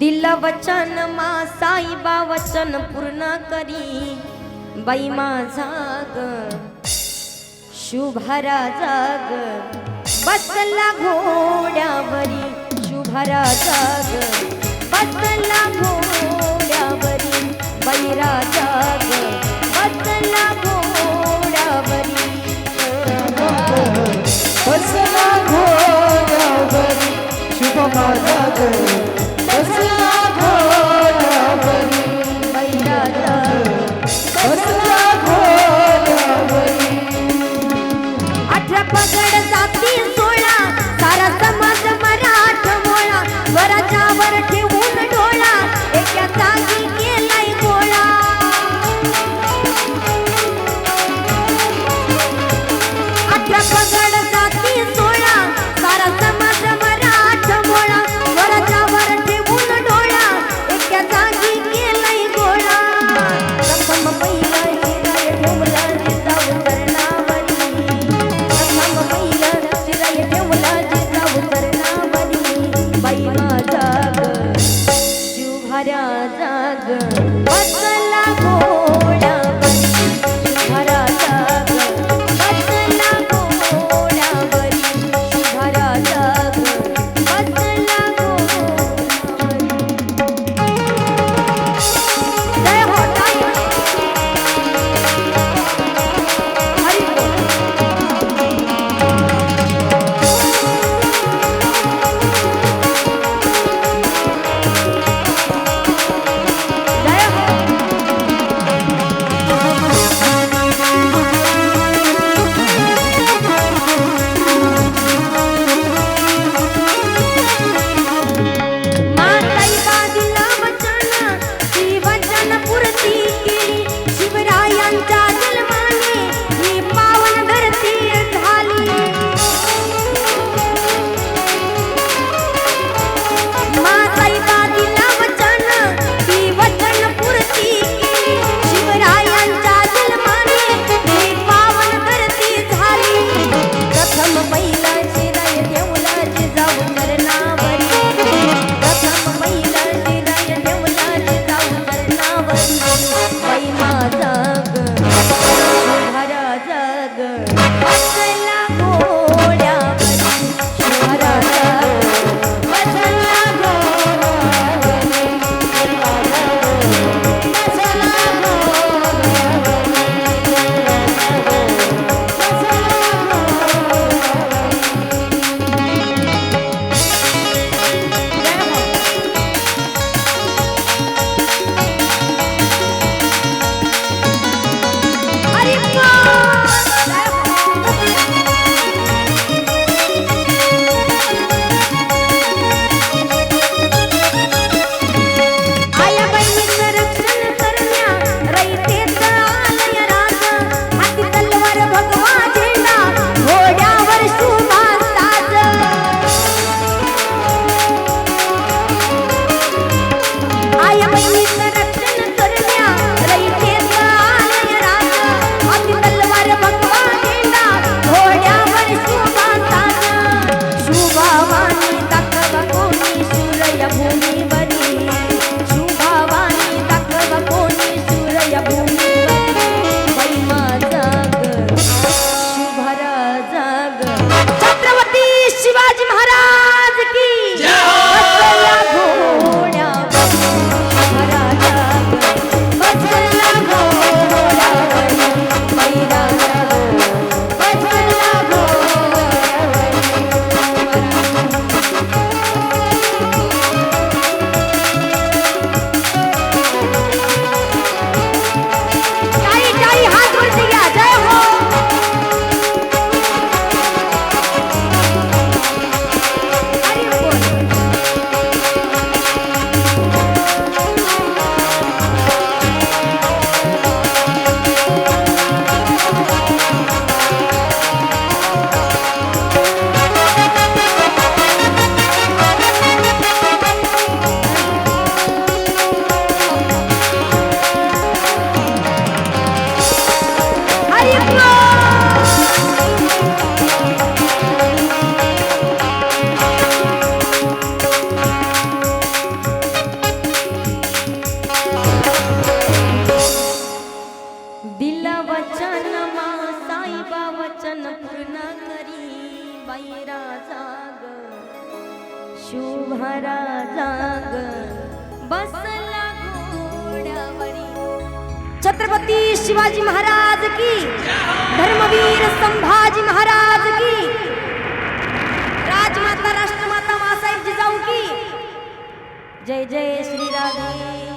दिल वचन मा साईबा वचन पूर्ण करी. बाई माझा ग शुभारा जाग. बसला घोड्यावरी शुभारा जाग. बसला घोड्यावरी बैराजा Bye. शुभरा जाग. बसला घोड्यावरी. छत्रपती शिवाजी महाराज की. धर्मवीर संभाजी महाराज की. राजमाता राष्ट्रमाता मासाहेब जिजाऊ की. जय जय श्री राधे.